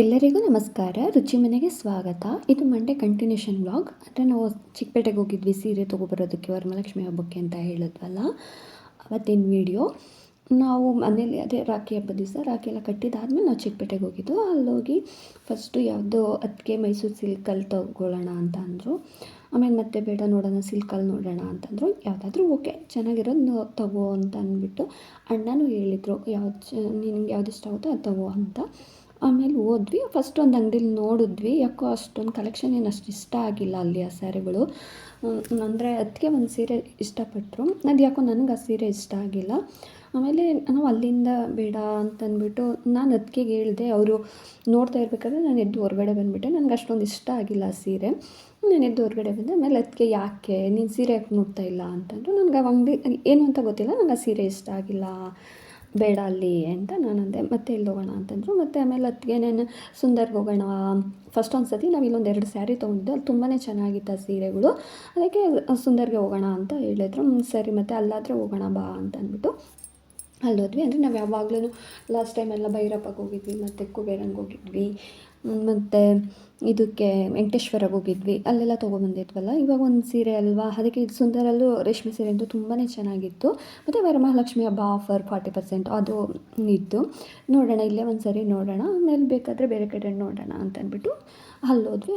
ಎಲ್ಲರಿಗೂ ನಮಸ್ಕಾರ. ರುಚಿ ಮನೆಗೆ ಸ್ವಾಗತ. ಇದು ಮಂಡೆ ಕಂಟಿನ್ಯೂಷನ್ ವ್ಲಾಗ್ ಅಂದರೆ ನಾವು ಚಿಕ್ಕಪೇಟೆಗೆ ಹೋಗಿದ್ವಿ, ಸೀರೆ ತೊಗೊಬರೋದಕ್ಕೆ, ವರಮಹಾಲಕ್ಷ್ಮಿ ಹಬ್ಬಕ್ಕೆ ಅಂತ ಹೇಳಿದ್ವಲ್ಲ, ಅವತ್ತಿನ ವಿಡಿಯೋ ನಾವು ಮನೇಲಿ ಅದೇ ರಾಖಿ ಹಬ್ಬದ ದಿವಸ ರಾಖಿ ಎಲ್ಲ ಕಟ್ಟಿದಾದ್ಮೇಲೆ ನಾವು ಚಿಕ್ಕಪೇಟೆಗೆ ಹೋಗಿದ್ದು ಅಲ್ಲೋಗಿ ಫಸ್ಟು ಯಾವುದೋ ಅದಕ್ಕೆ ಮೈಸೂರು ಸಿಲ್ಕಲ್ಲಿ ತೊಗೊಳ್ಳೋಣ ಅಂತ ಅಂದರು. ಆಮೇಲೆ ಮತ್ತೆ ಬೇಡ ನೋಡೋಣ ಸಿಲ್ಕಲ್ಲಿ ನೋಡೋಣ ಅಂತಂದರು ಯಾವುದಾದ್ರೂ ಓಕೆ ಚೆನ್ನಾಗಿರೋದು ತಗೋ ಅಂತ ಅಂದ್ಬಿಟ್ಟು ಅಣ್ಣನೂ ಹೇಳಿದರು, ಯಾವ್ದು ನಿನಗೆ ಯಾವ್ದು ಇಷ್ಟ ಆಗುತ್ತೋ ಅದು ತಗೋ ಅಂತ. ಆಮೇಲೆ ಹೋದ್ವಿ. ಫಸ್ಟ್ ಒಂದು ಅಂಗಡಿಲಿ ನೋಡಿದ್ವಿ. ಯಾಕೋ ಅಷ್ಟೊಂದು ಕಲೆಕ್ಷನ್ ಏನು ಅಷ್ಟು ಇಷ್ಟ ಆಗಿಲ್ಲ ಅಲ್ಲಿ ಆ ಸ್ಯಾರಿಗಳು. ಅಂದರೆ ಅದಕ್ಕೆ ಒಂದು ಸೀರೆ ಇಷ್ಟಪಟ್ಟರು ಅದು ಯಾಕೋ ನನಗೆ ಆ ಸೀರೆ ಇಷ್ಟ ಆಗಿಲ್ಲ. ಆಮೇಲೆ ನಾವು ಅಲ್ಲಿಂದ ಬೇಡ ಅಂತಂದ್ಬಿಟ್ಟು ನಾನು ಅದಕ್ಕೆ ಹೇಳಿದೆ, ಅವರು ನೋಡ್ತಾ ಇರಬೇಕಾದ್ರೆ ನಾನು ಎದ್ದು ಹೊರಗಡೆ ಬಂದುಬಿಟ್ಟೆ. ನನಗೆ ಅಷ್ಟೊಂದು ಇಷ್ಟ ಆಗಿಲ್ಲ ಆ ಸೀರೆ. ನಾನು ಎದ್ದು ಹೊರಗಡೆ ಬಂದೆ. ಆಮೇಲೆ ಅದಕ್ಕೆ ಯಾಕೆ ನೀನು ಸೀರೆ ಯಾಕೆ ನೋಡ್ತಾ ಇಲ್ಲ ಅಂತಂದರು, ನನಗೆ ಆ ಅಂಗಡಿ, ಏನು ಅಂತ ಗೊತ್ತಿಲ್ಲ. ನನಗೆ ಆ ಸೀರೆ ಇಷ್ಟ ಆಗಿಲ್ಲ. ಬೇಡ ಅಲ್ಲಿ ಅಂತ ನಾನು ಅಂದೆ ಮತ್ತೆ ಇಲ್ಲಿ ಹೋಗೋಣ ಅಂತಂದರು. ಮತ್ತು ಆಮೇಲೆ ಅದಕ್ಕೇನೇನು ಸುಂದರ್ಗೆ ಹೋಗೋಣ. ಫಸ್ಟ್ ಒಂದು ಸತಿ ನಾವು ಇಲ್ಲೊಂದು ಎರಡು ಸ್ಯಾರಿ ತೊಗೊಂಡಿದ್ದೆ. ಅಲ್ಲಿ ತುಂಬಾ ಚೆನ್ನಾಗಿತ್ತು ಆ ಸೀರೆಗಳು. ಅದಕ್ಕೆ ಸುಂದರ್ಗೆ ಹೋಗೋಣ ಅಂತ ಹೇಳಿದ್ರು. ಸರಿ, ಮತ್ತು ಅಲ್ಲಾದರೆ ಹೋಗೋಣ ಬಾ ಅಂತ ಅಂದ್ಬಿಟ್ಟು ಅಲ್ಲಿ ಹೋದ್ವಿ. ಅಂದರೆ ನಾವು ಯಾವಾಗಲೂ ಲಾಸ್ಟ್ ಟೈಮ್ ಎಲ್ಲ ಭೈರಪ್ಪಗೆ ಹೋಗಿದ್ವಿ, ಮತ್ತು ಕುಬೇರಂಗೆ ಹೋಗಿದ್ವಿ. ಮತ್ತು ಇದಕ್ಕೆ ವೆಂಕಟೇಶ್ವರಗೆ ಹೋಗಿದ್ವಿ. ಅಲ್ಲೆಲ್ಲ ತೊಗೊಬಂದಿದ್ವಲ್ಲ ಇವಾಗ ಒಂದು ಸೀರೆ ಅಲ್ವಾ? ಅದಕ್ಕೆ ಇದು ಸುಂದರಲ್ಲೂ ರೇಷ್ಮೆ ಸೀರೆ ಅಂತೂ ತುಂಬಾ ಚೆನ್ನಾಗಿತ್ತು. ಮತ್ತು ವರಮಹಾಲಕ್ಷ್ಮಿ ಹಬ್ಬ ಆಫರ್ ಫಾರ್ಟಿ ಪರ್ಸೆಂಟ್ ಅದು ಇತ್ತು ನೋಡೋಣ, ಇಲ್ಲೇ ಒಂದು ಸರಿ ನೋಡೋಣ. ಆಮೇಲೆ ಬೇಕಾದರೆ ಬೇರೆ ಕಡೆ ನೋಡೋಣ ಅಂತ ಅಂದ್ಬಿಟ್ಟು ಅಲ್ಲಿ ಹೋದ್ವಿ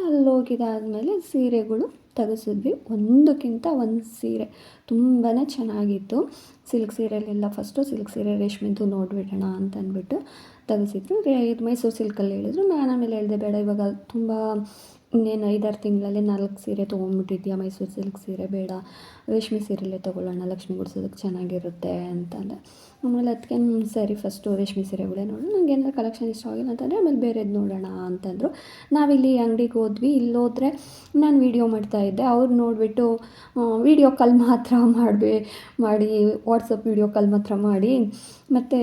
ಅಲ್ಲಿ ಸೀರೆಗಳು ತೆಗೆಸಿದ್ವಿ. ಒಂದಕ್ಕಿಂತ ಒಂದು ಸೀರೆ ತುಂಬಾ ಚೆನ್ನಾಗಿತ್ತು. ಸಿಲ್ಕ್ ಸೀರೆಲೆಲ್ಲ ಫಸ್ಟು ಸಿಲ್ಕ್ ಸೀರೆ ರೇಷ್ಮೆದು ನೋಡಿಬಿಡೋಣ ಅಂತ ಅಂದ್ಬಿಟ್ಟು ತೆಗೆಸಿದ್ರು ಇದು ಮೈಸೂರು ಸಿಲ್ಕಲ್ಲಿ ಹೇಳಿದ್ರು. ನಾನು ಆಮೇಲೆ ಹೇಳಿದೆ, ಬೇಡ, ಇವಾಗ ತುಂಬ ಇನ್ನೇನು ಐದಾರು ತಿಂಗಳಲ್ಲಿ ನಾಲ್ಕು ಸೀರೆ ತೊಗೊಂಡ್ಬಿಟ್ಟಿದ್ಯಾ ಮೈಸೂರು ಸಿಲ್ಕ್ ಸೀರೆ? ಬೇಡ, ರೇಷ್ಮೆ ಸೀರೆಲೇ ತೊಗೊಳ್ಳೋಣ, ಲಕ್ಷ್ಮಿ ಗುಡಿಸೋದಕ್ಕೆ ಚೆನ್ನಾಗಿರುತ್ತೆ ಅಂತಂದೆ. ಆಮೇಲೆ ಅದಕ್ಕೆ ಸರಿ ಫಸ್ಟು ರೇಷ್ಮೆ ಸೀರೆಗಳೇ ನೋಡೋಣ ನನಗೆ ಏನಾದ್ರು ಕಲೆಕ್ಷನ್ ಇಷ್ಟ ಆಗಿಲ್ಲ ಅಂತಂದರೆ ಆಮೇಲೆ ಬೇರೆದು ನೋಡೋಣ ಅಂತಂದರು. ನಾವಿಲ್ಲಿ ಅಂಗಡಿಗೆ ಹೋದ್ವಿ. ಇಲ್ಲಿ ಹೋದ್ರೆ ನಾನು ವೀಡಿಯೋ ಮಾಡ್ತಾಯಿದ್ದೆ ಅವ್ರು ನೋಡಿಬಿಟ್ಟು ವೀಡಿಯೋ ಕಾಲ್ ಮಾತ್ರ ಮಾಡಿ ಮಾಡಿ ವಾಟ್ಸಪ್ ವೀಡಿಯೋ ಕಾಲ್ ಮಾತ್ರ ಮಾಡಿ. ಮತ್ತು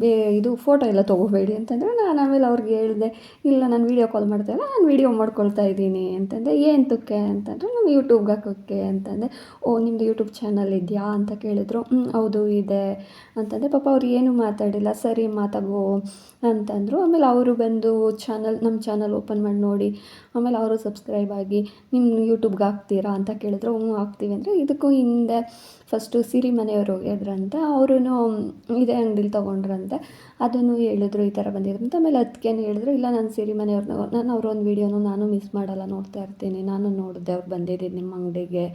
ಬೇ, ಇದು ಫೋಟೋ ಎಲ್ಲ ತೊಗೋಬೇಡಿ ಅಂತಂದರೆ. ನಾನು ಆಮೇಲೆ ಅವ್ರಿಗೆ ಹೇಳಿದೆ, ಇಲ್ಲ, ನಾನು ವೀಡಿಯೋ ಕಾಲ್ ಮಾಡ್ತಾಯಿಲ್ಲ ನಾನು ವೀಡಿಯೋ ಮಾಡ್ಕೊಳ್ತಾ ಇದ್ದೀನಿ ಅಂತಂದೆ. ಏನಕ್ಕೆ ಅಂತಂದರೆ. ನಾನು ಯೂಟ್ಯೂಬ್ಗೆ ಹಾಕೋಕ್ಕೆ ಅಂತಂದೆ. ಓ ನಿಮ್ಮದು ಯೂಟ್ಯೂಬ್ ಚಾನಲ್ ಇದೆಯಾ ಅಂತ ಕೇಳಿದ್ರು. ಹೌದು, ಇದೆ. ಅಂತಂದೆ ಪಾಪ ಅವ್ರು ಏನೂ ಮಾತಾಡಿಲ್ಲ, ಸರಿ ಮಾತಾಗೋ ಅಂತಂದರು. ಆಮೇಲೆ ಅವರು ಬಂದು ಚಾನಲ್ ನಮ್ಮ ಚಾನಲ್ ಓಪನ್ ಮಾಡಿ ನೋಡಿ ಆಮೇಲೆ ಅವರು ಸಬ್ಸ್ಕ್ರೈಬ್ ಆಗಿ ನಿಮ್ಮ ಯೂಟ್ಯೂಬ್ಗೆ ಹಾಕ್ತೀರಾ? ಅಂತ ಕೇಳಿದ್ರು. ಹ್ಞೂ ಹಾಕ್ತೀವಿ ಅಂದರೆ ಇದಕ್ಕೂ ಹಿಂದೆ ಫಸ್ಟು ಸಿರಿ ಮನೆಯವರು ಹೋಗಿದ್ರಂತೆ. ಅವರೂ ಇದೇ ಅಂಗಡಿಲಿ ತೊಗೊಂಡ್ರಂತೆ. ಅದನ್ನು ಹೇಳಿದ್ರು, ಈ ಥರ ಬಂದಿದ್ರು ಆಮೇಲೆ ಅದಕ್ಕೇನು ಹೇಳಿದ್ರು, ಇಲ್ಲ, ನಾನು ಸಿರಿ ಮನೆಯವ್ರ ನಾನು ಅವ್ರೊಂದು ವೀಡಿಯೋನು ನಾನು ಮಿಸ್ ಮಾಡಲ್ಲ, ನೋಡ್ತಾ ಇರ್ತೀನಿ. ನಾನು ನೋಡಿದೆ ಅವ್ರು ಬಂದಿದ್ದೀನಿ ನಿಮ್ಮ ಅಂಗಡಿಗೆ.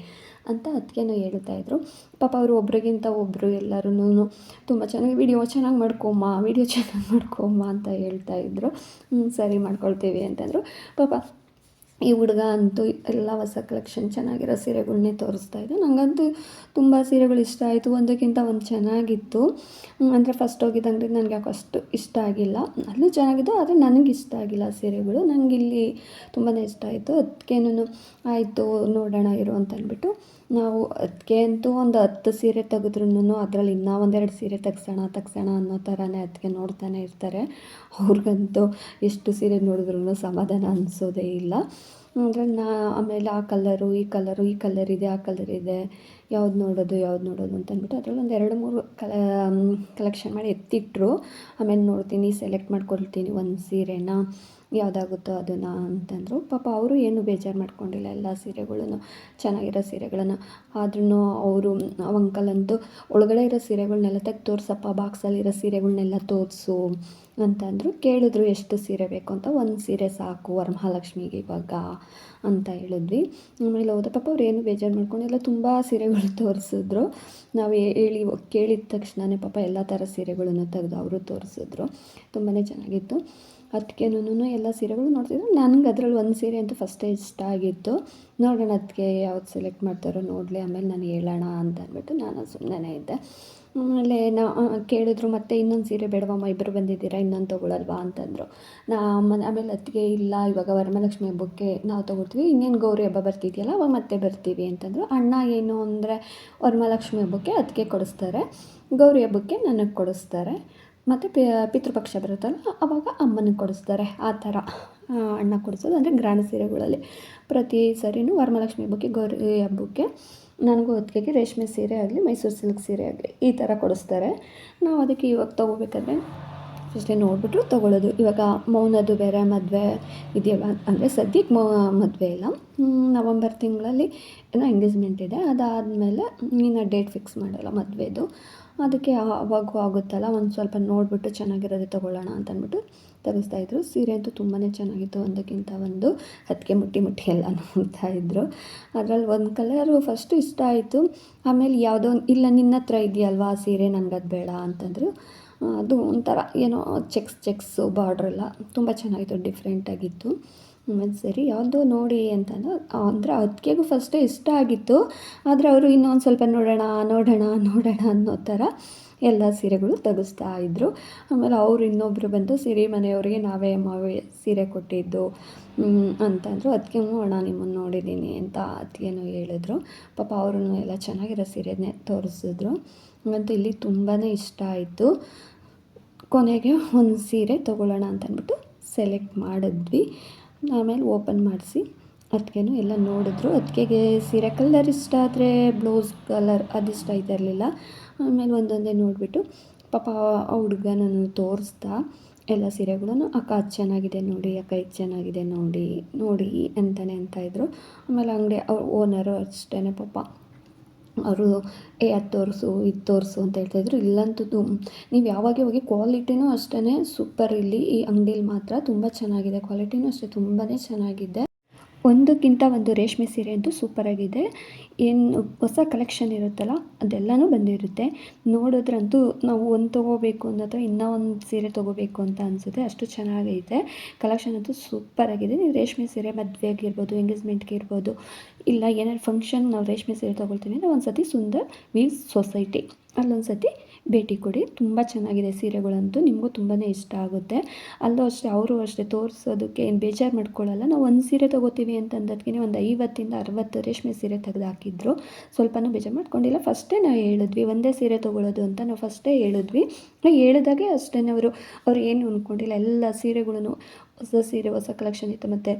ಅಂತ ಅದಕ್ಕೇನೋ ಹೇಳ್ತಾಯಿದ್ರು ಪಾಪ ಅವರು ಒಬ್ರಿಗಿಂತ ಒಬ್ಬರು ಎಲ್ಲರೂ ತುಂಬ ಚೆನ್ನಾಗಿ, ವೀಡಿಯೋ ಚೆನ್ನಾಗಿ ಮಾಡ್ಕೊಮ್ಮ, ವೀಡಿಯೋ ಚೆನ್ನಾಗಿ ಮಾಡ್ಕೊಮ್ಮ ಅಂತ ಹೇಳ್ತಾಯಿದ್ರು ಸರಿ ಮಾಡ್ಕೊಳ್ತೀವಿ ಅಂತಂದರು ಪಾಪ ಈ ಹುಡುಗ ಅಂತೂ ಎಲ್ಲ ಹೊಸ ಕಲೆಕ್ಷನ್ ಚೆನ್ನಾಗಿರೋ ಸೀರೆಗಳನ್ನೇ ತೋರಿಸ್ತಾ ಇದ್ದ ನನಗಂತೂ ತುಂಬ ಸೀರೆಗಳು ಇಷ್ಟ ಆಯಿತು. ಒಂದಕ್ಕಿಂತ ಒಂದು ಚೆನ್ನಾಗಿತ್ತು. ಅಂದರೆ ಫಸ್ಟ್ ಹೋಗಿದ್ದ ಅಂಗಡಿ ನನಗೆ ಯಾಕೆ ಅಷ್ಟು ಇಷ್ಟ ಆಗಿಲ್ಲ. ಅಲ್ಲೂ ಚೆನ್ನಾಗಿದ್ದು, ಆದರೆ ನನಗೆ ಇಷ್ಟ ಆಗಿಲ್ಲ ಸೀರೆಗಳು. ನನಗೆ ಇಲ್ಲಿ ತುಂಬಾ ಇಷ್ಟ ಆಯಿತು. ಅದಕ್ಕೇನು ಆಯಿತು, ನೋಡೋಣ, ಇರು ಅಂತ ಅಂದ್ಬಿಟ್ಟು ನಾವು ಅದಕ್ಕೆ ಅಂತೂ ಒಂದು ಹತ್ತು ಸೀರೆ ತೆಗೆದ್ರೂ ಅದರಲ್ಲಿ ಇನ್ನೂ ಒಂದೆರಡು ಸೀರೆ ತೆಗ್ಸೋಣ ತೆಗ್ಸೋಣ ಅನ್ನೋ ಥರನೇ ಅದಕ್ಕೆ ನೋಡ್ತಾನೆ ಇರ್ತಾರೆ. ಅವ್ರಿಗಂತೂ ಎಷ್ಟು ಸೀರೆ ನೋಡಿದ್ರೂ ಸಮಾಧಾನ ಅನಿಸೋದೇ ಇಲ್ಲ. ಅಂದರೆ ನಾ ಆಮೇಲೆ ಆ ಕಲ್ಲರು ಈ ಕಲರು ಈ ಕಲರ್ ಇದೆ, ಆ ಕಲರ್ ಇದೆ. ಯಾವ್ದು ನೋಡೋದು ಯಾವ್ದು ನೋಡೋದು ಅಂತ ಅಂದ್ಬಿಟ್ಟು ಅದ್ರಲ್ಲಿ ಒಂದು ಎರಡು ಮೂರು ಕಲ ಕಲೆಕ್ಷನ್ ಮಾಡಿ ಎತ್ತಿಟ್ಟರು ಆಮೇಲೆ ನೋಡ್ತೀನಿ ಸೆಲೆಕ್ಟ್ ಮಾಡ್ಕೊಳ್ತೀನಿ ಒಂದು ಸೀರೆನ, ಯಾವುದಾಗುತ್ತೋ ಅದನ್ನ ಅಂತಂದರು ಪಾಪ ಅವರು ಏನು ಬೇಜಾರು ಮಾಡ್ಕೊಂಡಿಲ್ಲ ಎಲ್ಲ ಸೀರೆಗಳನ್ನು ಚೆನ್ನಾಗಿರೋ ಸೀರೆಗಳನ್ನು. ಆದ್ರೂ ಅವರು ಅಂಕಲ್ ಅಂತೂ ಒಳಗಡೆ ಇರೋ ಸೀರೆಗಳನ್ನೆಲ್ಲ ತೆಗ್ದು ತೋರಿಸಪ್ಪ ಬಾಕ್ಸಲ್ಲಿರೋ ಸೀರೆಗಳನ್ನೆಲ್ಲ ತೋರಿಸು. ಅಂತಂದರು ಕೇಳಿದ್ರು ಎಷ್ಟು ಸೀರೆ ಬೇಕು ಅಂತ. ಒಂದು ಸೀರೆ ಸಾಕು ವರಮಹಾಲಕ್ಷ್ಮಿಗೆ ಇವಾಗ ಅಂತ ಹೇಳಿದ್ವಿ. ಆಮೇಲೆ ಹೋದ ಪಾಪ ಅವ್ರು ಏನು ಬೇಜಾರು ಮಾಡ್ಕೊಂಡಿಲ್ಲ ತುಂಬ ಸೀರೆಗಳು ತೋರಿಸಿದ್ರು. ನಾವು ಹೇಳಿ ಕೇಳಿದ ತಕ್ಷಣವೇ ಪಾಪ ಎಲ್ಲ ಥರ ಸೀರೆಗಳನ್ನು ತೆಗೆದು ಅವರು ತೋರಿಸಿದ್ರು. ತುಂಬಾ ಚೆನ್ನಾಗಿತ್ತು. ಅದಕ್ಕೇನೂ ಎಲ್ಲ ಸೀರೆಗಳು ನೋಡ್ತಿದ್ರು. ನನಗೆ ಅದರಲ್ಲಿ ಒಂದು ಸೀರೆ ಅಂತೂ ಫಸ್ಟೇ ಇಷ್ಟ ಆಗಿತ್ತು. ನೋಡೋಣ ಅದಕ್ಕೆ ಯಾವ್ದು ಸೆಲೆಕ್ಟ್ ಮಾಡ್ತಾರೋ ನೋಡಲಿ. ಆಮೇಲೆ ನಾನು ಹೇಳೋಣ ಅಂತ ಅಂದ್ಬಿಟ್ಟು ನಾನು ಸುಮ್ಮನೆ ಇದ್ದೆ. ಆಮೇಲೆ ನಾ ಕೇಳಿದ್ರು, ಮತ್ತೆ ಇನ್ನೊಂದು ಸೀರೆ ಬೇಡವಮ್ಮ ಇಬ್ಬರು ಬಂದಿದ್ದೀರಾ, ಇನ್ನೊಂದು ತೊಗೊಳಲ್ವಾ? ಅಂತಂದರು. ನಾ ಆಮೇಲೆ ಅತ್ತಿಗೆ, ಇಲ್ಲ, ಇವಾಗ ವರಮಹಾಲಕ್ಷ್ಮಿ ಹಬ್ಬಕ್ಕೆ ನಾವು ತೊಗೊಳ್ತೀವಿ, ಇನ್ನೇನು ಗೌರಿ ಹಬ್ಬ ಬರ್ತಿದೆಯಲ್ಲ, ಅವಾಗ ಮತ್ತೆ ಬರ್ತೀವಿ, ಅಂತಂದರು. ಅಣ್ಣ ಏನು ಅಂದರೆ, ವರಮಹಾಲಕ್ಷ್ಮಿ ಹಬ್ಬಕ್ಕೆ ಅದಕ್ಕೆ ಕೊಡಿಸ್ತಾರೆ, ಗೌರಿ ಹಬ್ಬಕ್ಕೆ ನನಗೆ ಕೊಡಿಸ್ತಾರೆ, ಮತ್ತು ಪಿತೃಪಕ್ಷ ಬರುತ್ತಲ್ಲ, ಅವಾಗ ಅಮ್ಮನಿಗೆ ಕೊಡಿಸ್ತಾರೆ, ಆ ಥರ. ಅಣ್ಣ ಕೊಡಿಸೋದು ಅಂದರೆ ಗ್ರ್ಯಾಂಡ್ ಸೀರೆಗಳಲ್ಲಿ. ಪ್ರತಿ ಸರಿನೂ ವರಮಹಾಲಕ್ಷ್ಮಿ ಹಬ್ಬಕ್ಕೆ, ಗೌರಿ ಹಬ್ಬಕ್ಕೆ ನನಗೂ ಹೊತ್ತಿಗೆ ರೇಷ್ಮೆ ಸೀರೆ ಆಗಲಿ, ಮೈಸೂರು ಸಿಲ್ಕ್ ಸೀರೆ ಆಗಲಿ, ಈ ಥರ ಕೊಡಿಸ್ತಾರೆ. ನಾವು ಅದಕ್ಕೆ ಇವಾಗ ತೊಗೋಬೇಕಾದ್ರೆ ಫಸ್ಟ್ ನೋಡಿಬಿಟ್ರು ತೊಗೊಳ್ಳೋದು. ಇವಾಗ ಮೌನದು ಬೇರೆ, ಮದುವೆ ಇದೆಯಲ್ಲ, ಅಂದರೆ ಸದ್ಯಕ್ಕೆ ಮದುವೆ ಇಲ್ಲ. ನವಂಬರ್ ತಿಂಗಳಲ್ಲಿ ಏನೋ ಎಂಗೇಜ್ಮೆಂಟ್ ಇದೆ. ಅದಾದಮೇಲೆ ಇನ್ನು ಡೇಟ್ ಫಿಕ್ಸ್ ಮಾಡಲ್ಲ ಮದುವೆದು. ಅದಕ್ಕೆ ಆವಾಗೂ ಆಗುತ್ತಲ್ಲ, ಒಂದು ಸ್ವಲ್ಪ ನೋಡಿಬಿಟ್ಟು ಚೆನ್ನಾಗಿರೋದೇ ತೊಗೊಳ್ಳೋಣ ಅಂತ ಅಂದ್ಬಿಟ್ಟು ಇದ್ರು. ಸೀರೆ ಅಂತೂ ತುಂಬಾ ಚೆನ್ನಾಗಿತ್ತು, ಒಂದಕ್ಕಿಂತ ಒಂದು ಅದಕ್ಕೆ ಮುಟ್ಟಿ ಮುಟ್ಟಿ ಎಲ್ಲ ನೋಡ್ತಾ ಇದ್ರು. ಅದರಲ್ಲಿ ಒಂದು ಕಲರು ಫಸ್ಟು ಇಷ್ಟ ಆಯಿತು. ಆಮೇಲೆ ಯಾವುದೋ ಇಲ್ಲ ನಿನ್ನ ಹತ್ರ ಇದೆಯಲ್ವಾ ಆ ಸೀರೆ ಅದು ಬೇಡ ಅಂತಂದರು. ಅದು ಒಂಥರ ಏನೋ, ಚೆಕ್ಸ್ ಚೆಕ್ಸು ಬಾರ್ಡ್ರೆಲ್ಲ ತುಂಬ ಚೆನ್ನಾಗಿತ್ತು ಡಿಫ್ರೆಂಟಾಗಿತ್ತು ಮತ್ತು ಸರಿ, ಯಾವುದೋ ನೋಡಿ ಅಂತಂದು, ಅಂದರೆ ಅದಕ್ಕೆಗೂ ಫಸ್ಟೇ ಇಷ್ಟ ಆಗಿತ್ತು. ಆದರೆ ಅವರು ಇನ್ನೊಂದು ಸ್ವಲ್ಪ ನೋಡೋಣ ನೋಡೋಣ ನೋಡೋಣ ಅನ್ನೋ ಥರ ಎಲ್ಲ ಸೀರೆಗಳು ತೆಗೆಸ್ತಾ ಇದ್ದರು ಆಮೇಲೆ ಅವರು ಇನ್ನೊಬ್ಬರು ಬಂದು ಸಿರಿ ಮನೆಯವರಿಗೆ ನಾವೇ ಮಾವೇ ಸೀರೆ ಕೊಟ್ಟಿದ್ದು ಅಂತಂದರು. ಅದಕ್ಕೆ ಅಣ್ಣ ನಿಮ್ಮನ್ನು ನೋಡಿದ್ದೀನಿ ಅಂತ ಅದಕ್ಕೇನೋ ಹೇಳಿದ್ರು. ಪಾಪ ಅವರು ಎಲ್ಲ ಚೆನ್ನಾಗಿರೋ ಸೀರೆನೇ ತೋರಿಸಿದ್ರು. ಮತ್ತು ಇಲ್ಲಿ ತುಂಬಾ ಇಷ್ಟ ಆಯಿತು. ಕೊನೆಗೆ ಒಂದು ಸೀರೆ ತೊಗೊಳ್ಳೋಣ ಅಂತಂದ್ಬಿಟ್ಟು ಸೆಲೆಕ್ಟ್ ಮಾಡಿದ್ವಿ. ಆಮೇಲೆ ಓಪನ್ ಮಾಡಿಸಿ ಅದಕ್ಕೇನು ಎಲ್ಲ ನೋಡಿದ್ರು. ಅದಕ್ಕೆ ಸೀರೆ ಕಲರ್ ಇಷ್ಟ ಆದರೆ ಬ್ಲೌಸ್ ಕಲರ್ ಅದು ಇಷ್ಟ ಇರಲಿಲ್ಲ. ಆಮೇಲೆ ಒಂದೊಂದೇ ನೋಡಿಬಿಟ್ಟು, ಪಾಪ ಆ ಹುಡುಗನನ್ನು ನಾನು ತೋರಿಸ್ದ ಎಲ್ಲ ಸೀರೆಗಳನ್ನು, ಅಕ್ಕ ಅದು ಚೆನ್ನಾಗಿದೆ ನೋಡಿ, ಅಕ್ಕ ಇದು ಚೆನ್ನಾಗಿದೆ ನೋಡಿ ನೋಡಿ ಅಂತಲೇ ಅಂತ ಇದ್ದರು ಆಮೇಲೆ ಅಂಗಡಿ ಅವ್ರ ಓನರು ಅಷ್ಟೇ ಪಾಪ. ಅವರು, ಏ, ಅದು ತೋರಿಸು, ಇದು ತೋರಿಸು ಅಂತ ಹೇಳ್ತಾಯಿದ್ರು ಇಲ್ಲಂತೂ ನೀವು ಯಾವಾಗೇ ಹೋಗಿ ಕ್ವಾಲಿಟಿನೂ ಅಷ್ಟೇ ಸೂಪರ್ ಇಲ್ಲಿ. ಈ ಅಂಗಡೀಲಿ ಮಾತ್ರ ತುಂಬ ಚೆನ್ನಾಗಿದೆ. ಕ್ವಾಲಿಟಿನೂ ಅಷ್ಟೇ ತುಂಬಾ ಚೆನ್ನಾಗಿದೆ. ಒಂದಕ್ಕಿಂತ ಒಂದು ರೇಷ್ಮೆ ಸೀರೆ ಅಂತೂ ಸೂಪರಾಗಿದೆ ಏನು ಹೊಸ ಕಲೆಕ್ಷನ್ ಇರುತ್ತಲ್ಲ, ಅದೆಲ್ಲನೂ ಬಂದಿರುತ್ತೆ. ನೋಡಿದ್ರಂತೂ ನಾವು ಒಂದು ತೊಗೋಬೇಕು ಅಥವಾ ಇನ್ನೂ ಒಂದು ಸೀರೆ ತೊಗೋಬೇಕು ಅಂತ ಅನಿಸುತ್ತೆ, ಅಷ್ಟು ಚೆನ್ನಾಗೈತೆ. ಕಲೆಕ್ಷನ್ ಅಂತೂ ಸೂಪರಾಗಿದೆ ನೀವು ರೇಷ್ಮೆ ಸೀರೆ ಮದುವೆಗೆ ಇರ್ಬೋದು ಎಂಗೇಜ್ಮೆಂಟ್ಗೆ ಇರ್ಬೋದು, ಇಲ್ಲ ಏನಾದ್ರು ಫಂಕ್ಷನ್ ನಾವು ರೇಷ್ಮೆ ಸೀರೆ ತೊಗೊಳ್ತೀವಿ ಅಂದರೆ ಒಂದು ಸತಿ ಸುಂದರ್ ವೀವ್ಸ್ ಸೊಸೈಟಿ ಅಲ್ಲೊಂದು ಸತಿ ಭೇಟಿ ಕೊಡಿ. ತುಂಬ ಚೆನ್ನಾಗಿದೆ ಸೀರೆಗಳಂತೂ. ನಿಮಗೂ ತುಂಬಾ ಇಷ್ಟ ಆಗುತ್ತೆ. ಅಲ್ಲೂ ಅಷ್ಟೇ, ಅವರು ಅಷ್ಟೇ ತೋರಿಸೋದಕ್ಕೆ ಏನು ಬೇಜಾರು ಮಾಡ್ಕೊಳ್ಳಲ್ಲ. ನಾವು ಒಂದು ಸೀರೆ ತೊಗೋತೀವಿ ಅಂತ ಅಂದದ್ಕೆ ಒಂದು ಐವತ್ತಿಂದ ಅರವತ್ತು ರೇಷ್ಮೆ ಸೀರೆ ತೆಗೆದು ಹಾಕಿದ್ರು. ಸ್ವಲ್ಪನೂ ಬೇಜಾರು ಮಾಡ್ಕೊಂಡಿಲ್ಲ. ಫಸ್ಟೇ ನಾವು ಹೇಳಿದ್ವಿ, ಒಂದೇ ಸೀರೆ ತೊಗೊಳ್ಳೋದು ಅಂತ ನಾವು ಫಸ್ಟೇ ಹೇಳಿದ್ವಿ. ಹೇಳಿದಾಗೆ ಅಷ್ಟೇ, ಅವರು, ಅವ್ರು ಏನು ಅಂದ್ಕೊಂಡಿಲ್ಲ ಎಲ್ಲ ಸೀರೆಗಳನ್ನು ಹೊಸ ಸೀರೆ, ಹೊಸ ಕಲೆಕ್ಷನ್ ಇತ್ತು. ಮತ್ತು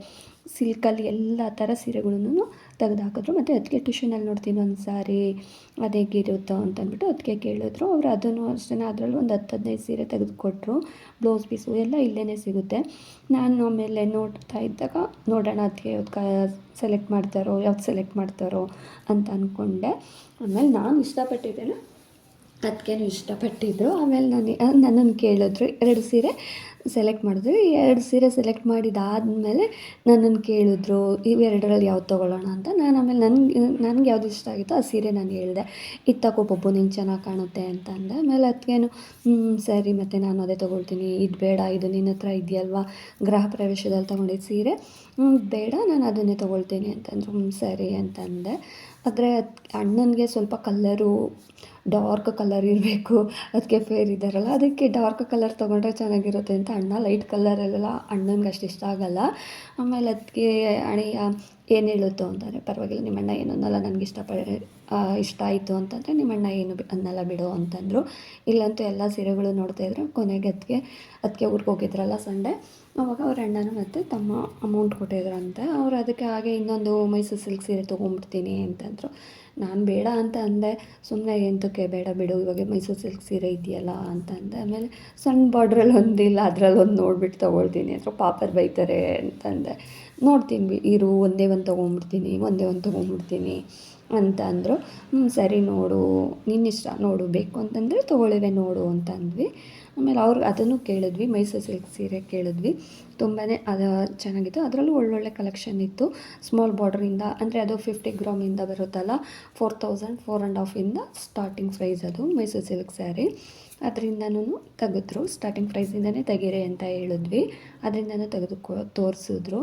ಸಿಲ್ಕಲ್ಲಿ ಎಲ್ಲ ಥರ ಸೀರೆಗಳನ್ನು ತೆಗೆದು ಹಾಕಿದ್ರು ಮತ್ತು ಅದಕ್ಕೆ ಟ್ಯೂಷನಲ್ಲಿ ನೋಡ್ತೀನಿ ಒಂದು ಸಾರಿ ಅದು ಹೇಗಿರುತ್ತೋ ಅಂತಂದ್ಬಿಟ್ಟು ಅದಕ್ಕೆ ಕೇಳಿದ್ರು. ಅವರು ಅದನ್ನು ಅಷ್ಟೇ ಅದರಲ್ಲಿ ಒಂದು ಹತ್ತು ಹದಿನೈದು ಸೀರೆ ತೆಗೆದುಕೊಟ್ರು. ಬ್ಲೌಸ್ ಪೀಸು ಎಲ್ಲ ಇಲ್ಲೇ ಸಿಗುತ್ತೆ. ನಾನು ಆಮೇಲೆ ನೋಡ್ತಾ ಇದ್ದಾಗ ನೋಡೋಣ ಅದಕ್ಕೆ ಯಾವ್ದು ಸೆಲೆಕ್ಟ್ ಮಾಡ್ತಾರೋ, ಯಾವ್ದು ಸೆಲೆಕ್ಟ್ ಮಾಡ್ತಾರೋ ಅಂತ ಅಂದ್ಕೊಂಡೆ ಆಮೇಲೆ ನಾನು ಇಷ್ಟಪಟ್ಟಿದ್ದೇನೆ. ಅದಕ್ಕೇನು ಇಷ್ಟಪಟ್ಟಿದ್ರು. ಆಮೇಲೆ ನಾನು ನನ್ನನ್ನು ಕೇಳಿದ್ರು. ಎರಡು ಸೀರೆ. ಸೆಲೆಕ್ಟ್ ಮಾಡಿದ್ರು ಎರಡು ಸೀರೆ ಸೆಲೆಕ್ಟ್ ಮಾಡಿದಾದಮೇಲೆ ನನ್ನನ್ನು ಕೇಳಿದ್ರು ಇವೆರಡರಲ್ಲಿ ಯಾವ್ದು ತೊಗೊಳ್ಳೋಣ ಅಂತ? ನಾನು ಆಮೇಲೆ ನನಗೆ ನನಗೆ ಯಾವ್ದು ಇಷ್ಟ ಆಗಿತ್ತೋ ಆ ಸೀರೆ ನಾನು ಹೇಳಿದೆ. ಇದು ತಗೋ ಬಬ್ಬು ನಿಂಗೆ ಚೆನ್ನಾಗಿ ಕಾಣುತ್ತೆ ಅಂತ ಅಂದೆ. ಆಮೇಲೆ ಅದಕ್ಕೇನು ಸರಿ ಮತ್ತು ನಾನು ಅದೇ ತೊಗೊಳ್ತೀನಿ. ಇದು ಬೇಡ, ಇದು ನಿನ್ನ ಹತ್ರ ಇದೆಯಲ್ವಾ? ಗೃಹ ಪ್ರವೇಶದಲ್ಲಿ ತೊಗೊಂಡಿದ್ದ ಸೀರೆ. ಬೇಡ, ನಾನು ಅದನ್ನೇ ತೊಗೊಳ್ತೀನಿ ಅಂತಂದರು ಹ್ಞೂ ಸರಿ ಅಂತಂದೆ ಆದರೆ ಅಣ್ಣನಿಗೆ ಸ್ವಲ್ಪ ಕಲ್ಲರು ಡಾರ್ಕ್ ಕಲರ್ ಇರಬೇಕು. ಅದಕ್ಕೆ ಫೇರ್ ಇದ್ದಾರಲ್ಲ. ಅದಕ್ಕೆ ಡಾರ್ಕ್ ಕಲರ್ ತೊಗೊಂಡ್ರೆ ಚೆನ್ನಾಗಿರುತ್ತೆ ಅಂತ ಅಣ್ಣ ಲೈಟ್ ಕಲರಲ್ಲೆಲ್ಲ ಅಣ್ಣನಿಗೆ ಅಷ್ಟು ಇಷ್ಟ ಆಗಲ್ಲ. ಆಮೇಲೆ ಅದಕ್ಕೆ ಅಣಿಯ ಏನು ಹೇಳುತ್ತೋ ಅಂತಾರೆ, ಪರವಾಗಿಲ್ಲ ನಿಮ್ಮ ಅಣ್ಣ ಏನು ಅನ್ನಲ್ಲ, ನನಗೆ ಇಷ್ಟಪಡ ಇಷ್ಟ ಆಯಿತು ಅಂತಂದರೆ ನಿಮ್ಮ ಅಣ್ಣ ಏನು ಅನ್ನಲ್ಲ ಬಿಡು ಅಂತಂದರು. ಇಲ್ಲಂತೂ ಎಲ್ಲ ಸೀರೆಗಳು ನೋಡ್ತಾ ಇದ್ರು, ಕೊನೆಗೆ ಅದಕ್ಕೆ ಅದಕ್ಕೆ ಊರಿಗೆ ಹೋಗಿದ್ರಲ್ಲ ಸಂಡೆ. ಅವಾಗ ಅವ್ರ ಅಣ್ಣನೂ ಮತ್ತು ತಮ್ಮ ಅಮೌಂಟ್ ಕೊಟ್ಟಿದ್ರು ಅಂತ ಅವ್ರು ಅದಕ್ಕೆ ಹಾಗೆ ಇನ್ನೊಂದು ಮೈಸೂರು ಸಿಲ್ಕ್ ಸೀರೆ ತೊಗೊಂಬಿಡ್ತೀನಿ ಅಂತಂದರು. ನಾನು ಬೇಡ ಅಂತ ಅಂದೆ. ಸುಮ್ಮನೆ ಎಂತಕ್ಕೆ ಬೇಡ ಬಿಡು, ಇವಾಗ ಮೈಸೂರು ಸಿಲ್ಕ್ ಸೀರೆ ಇದೆಯಲ್ಲ ಅಂತ ಅಂದೆ. ಆಮೇಲೆ ಸಣ್ಣ ಬಾರ್ಡ್ರಲ್ಲಿ ಒಂದಿಲ್ಲ, ಅದರಲ್ಲಿ ಒಂದು ನೋಡ್ಬಿಟ್ಟು ತೊಗೊಳ್ತೀನಿ. ಅಥವಾ ಪಾಪರ್ ಬೈತಾರೆ ಅಂತಂದೆ ನೋಡ್ತೀನಿ ಇರು, ಒಂದೇ ಒಂದು ತೊಗೊಂಬಿಡ್ತೀನಿ, ಒಂದೇ ಒಂದು ತೊಗೊಂಬಿಡ್ತೀನಿ ಅಂತ ಅಂದರು. ಹ್ಞೂ ಸರಿ ನೋಡು, ನಿನ್ನಿಷ್ಟ, ನೋಡು, ಬೇಕು ಅಂತಂದರೆ ತೊಗೊಳ್ಳಿವೆ, ನೋಡು ಅಂತ ಅಂದ್ವಿ. ಆಮೇಲೆ ಅವ್ರು ಅದನ್ನು ಕೇಳಿದ್ವಿ, ಮೈಸೂರು ಸಿಲ್ಕ್ ಸೀರೆ ಕೇಳಿದ್ವಿ. ತುಂಬಾ ಅದು ಚೆನ್ನಾಗಿತ್ತು. ಅದರಲ್ಲೂ ಒಳ್ಳೊಳ್ಳೆ ಕಲೆಕ್ಷನ್ ಇತ್ತು. ಸ್ಮಾಲ್ ಬಾರ್ಡ್ರಿಂದ ಅಂದರೆ ಅದು ಫಿಫ್ಟಿ ಗ್ರಾಮಿಂದ ಬರುತ್ತಲ್ಲ ಫೋರ್ ತೌಸಂಡ್ ಫೋರ್ ಆ್ಯಂಡ್ ಹಾಫಿಂದ ಸ್ಟಾರ್ಟಿಂಗ್ ಪ್ರೈಸ್ ಅದು ಮೈಸೂರು ಸಿಲ್ಕ್ ಸ್ಯಾರಿ ಅದರಿಂದನೂ ತೆಗೆದ್ರು. ಸ್ಟಾರ್ಟಿಂಗ್ ಪ್ರೈಸಿಂದನೇ ತೆಗೀರಿ ಅಂತ ಹೇಳಿದ್ವಿ. ಅದರಿಂದನೂ ತೆಗೆದುಕೊ ತೋರಿಸಿದ್ರು.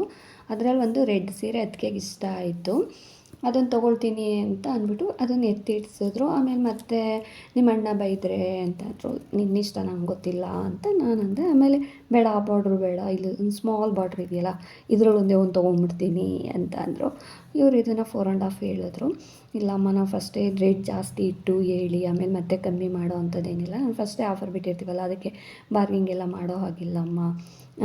ಅದರಲ್ಲಿ ಒಂದು ರೆಡ್ ಸೀರೆ ಅದಕ್ಕೆ ಇಷ್ಟ ಆಯಿತು. ಅದನ್ನು ತೊಗೊಳ್ತೀನಿ ಅಂತ ಅಂದ್ಬಿಟ್ಟು ಅದನ್ನು ಎತ್ತಿ ಇಡ್ಸಿದ್ರು. ಆಮೇಲೆ ಮತ್ತೆ ನಿಮ್ಮ ಅಣ್ಣ ಬೈದರೆ ಅಂತಂದರು ನಿನ್ನಿಷ್ಟ ನಂಗೆ ಗೊತ್ತಿಲ್ಲ ಅಂತ ನಾನು ಅಂದೆ ಆಮೇಲೆ ಬೇಡ, ಆ ಬಾರ್ಡ್ರು ಬೇಡ, ಇಲ್ಲಿ ಒಂದು ಸ್ಮಾಲ್ ಬಾರ್ಡ್ರ್ ಇದೆಯಲ್ಲ ಇದ್ರಲ್ಲಿ ಒಂದೇ ಒಂದು ತೊಗೊಂಡ್ಬಿಡ್ತೀನಿ ಅಂತ ಅಂದರು. ಇವರು ಇದನ್ನು ಫೋರ್ ಆ್ಯಂಡ್ ಹಾಫ್ ಹೇಳಿದ್ರು. ಇಲ್ಲಮ್ಮ ನಾವು ಫಸ್ಟೇ ರೇಟ್ ಜಾಸ್ತಿ ಇಟ್ಟು ಹೇಳಿ, ಆಮೇಲೆ ಮತ್ತೆ ಕಮ್ಮಿ ಮಾಡೋ ಅಂಥದ್ದೇನಿಲ್ಲ ನಾನು ಫಸ್ಟೇ ಆಫರ್ ಬಿಟ್ಟಿರ್ತೀವಲ್ಲ, ಅದಕ್ಕೆ ಬಾರ್ಗಿಂಗ್ ಎಲ್ಲ ಮಾಡೋ ಹಾಗಿಲ್ಲಮ್ಮ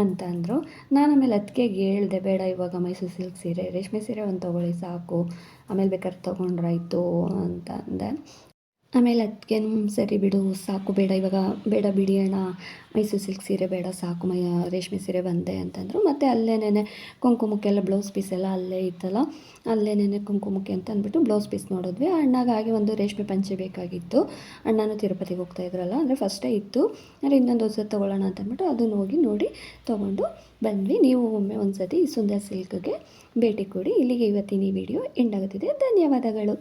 ಅಂತ ಅಂದರು. ನಾನು ಆಮೇಲೆ ಅದಕ್ಕೆ ಹೇಳಿದೆ, ಬೇಡ ಇವಾಗ ಮೈಸೂರು ಸಿಲ್ಕ್ ಸೀರೆ, ರೇಷ್ಮೆ ಸೀರೆ ಒಂದು ತೊಗೊಳ್ಳಿ ಸಾಕು, ಆಮೇಲೆ ಬೇಕಾದ್ರೆ ತೊಗೊಂಡ್ರಾಯ್ತು ಅಂತ ಅಂದೆ. ಆಮೇಲೆ ಅದಕ್ಕೆ ಸರಿ ಬಿಡು, ಸಾಕು, ಬೇಡ, ಇವಾಗ ಬೇಡ ಬಿಡಿ ಅಣ್ಣ. ಮೈಸೂರು ಸಿಲ್ಕ್ ಸೀರೆ ಬೇಡ, ಸಾಕು, ಮೈ, ರೇಷ್ಮೆ ಸೀರೆ ಬಂದೆ ಅಂತಂದರು. ಮತ್ತು ಅಲ್ಲೇನೇ ಕುಂಕುಮಕ್ಕೆಲ್ಲ ಬ್ಲೌಸ್ ಪೀಸ್ ಎಲ್ಲ ಅಲ್ಲೇ ಇತ್ತಲ್ಲ ಅಲ್ಲೇನೇ ಕುಂಕುಮಕ್ಕೆ ಅಂತ ಅಂದ್ಬಿಟ್ಟು ಬ್ಲೌಸ್ ಪೀಸ್ ನೋಡಿದ್ವಿ. ಅಣ್ಣಗಾಗಿ ಒಂದು ರೇಷ್ಮೆ ಪಂಚೆ ಬೇಕಾಗಿತ್ತು. ಅಣ್ಣನೂ ತಿರುಪತಿಗೆ ಹೋಗ್ತಾ ಇದ್ರಲ್ಲ, ಅಂದರೆ ಫಸ್ಟೇ ಇತ್ತು. ಅಂದರೆ ಇನ್ನೊಂದು ಹೊಸ ತೊಗೊಳ್ಳೋಣ ಅಂತ ಅಂದ್ಬಿಟ್ಟು ಅದನ್ನ ಹೋಗಿ ನೋಡಿ ತೊಗೊಂಡು ಬಂದ್ವಿ. ನೀವು ಒಮ್ಮೆ ಒಂದು ಸತಿ ಸುಂದರ್ ಸಿಲ್ಕ್ಗೆ ಭೇಟಿ ಕೊಡಿ. ಇಲ್ಲಿಗೆ ಇವತ್ತಿನ ಈ ವಿಡಿಯೋ ಎಂಡ್ ಆಗುತ್ತಿದೆ. ಧನ್ಯವಾದಗಳು.